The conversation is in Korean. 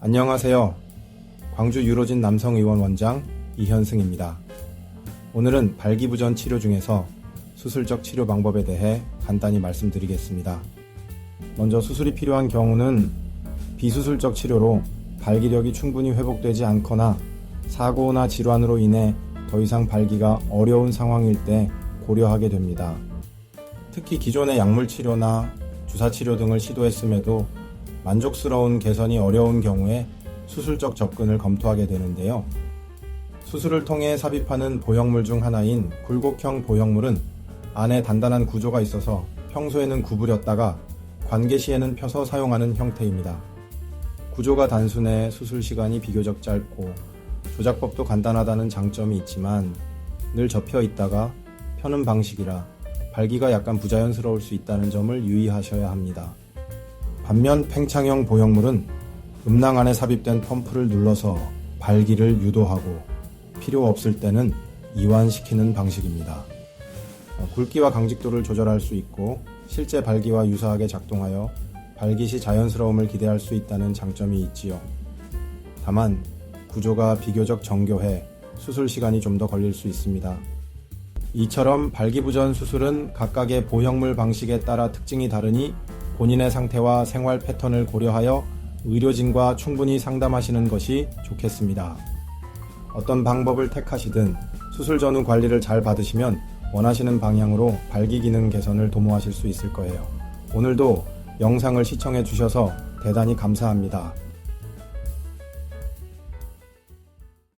안녕하세요. 광주 유로진 남성의원 원장 이현승입니다. 오늘은 발기부전 치료 중에서 수술적 치료 방법에 대해 간단히 말씀드리겠습니다. 먼저 수술이 필요한 경우는 비수술적 치료로 발기력이 충분히 회복되지 않거나 사고나 질환으로 인해 더 이상 발기가 어려운 상황일 때 고려하게 됩니다. 특히 기존의 약물 치료나 주사 치료 등을 시도했음에도 만족스러운 개선이 어려운 경우에 수술적 접근을 검토하게 되는데요. 수술을 통해 삽입하는 보형물 중 하나인 굴곡형 보형물은 안에 단단한 구조가 있어서 평소에는 구부렸다가 관계 시에는 펴서 사용하는 형태입니다. 구조가 단순해 수술 시간이 비교적 짧고 조작법도 간단하다는 장점이 있지만 늘 접혀 있다가 펴는 방식이라 발기가 약간 부자연스러울 수 있다는 점을 유의하셔야 합니다. 반면 팽창형 보형물은 음낭 안에 삽입된 펌프를 눌러서 발기를 유도하고 필요 없을 때는 이완시키는 방식입니다. 어, 굵기와 강직도를 조절할 수 있고 실제 발기와 유사하게 작동하여 발기 시 자연스러움을 기대할 수 있다는 장점이 있지요. 다만 구조가 비교적 정교해 수술 시간이 좀 더 걸릴 수 있습니다. 이처럼 발기부전 수술은 각각의 보형물 방식에 따라 특징이 다르니 본인의 상태와 생활 패턴을 고려하여 의료진과 충분히 상담하시는 것이 좋겠습니다. 어떤 방법을 택하시든 수술 전후 관리를 잘 받으시면 원하시는 방향으로 발기 기능 개선을 도모하실 수 있을 거예요. 오늘도 영상을 시청해 주셔서 대단히 감사합니다.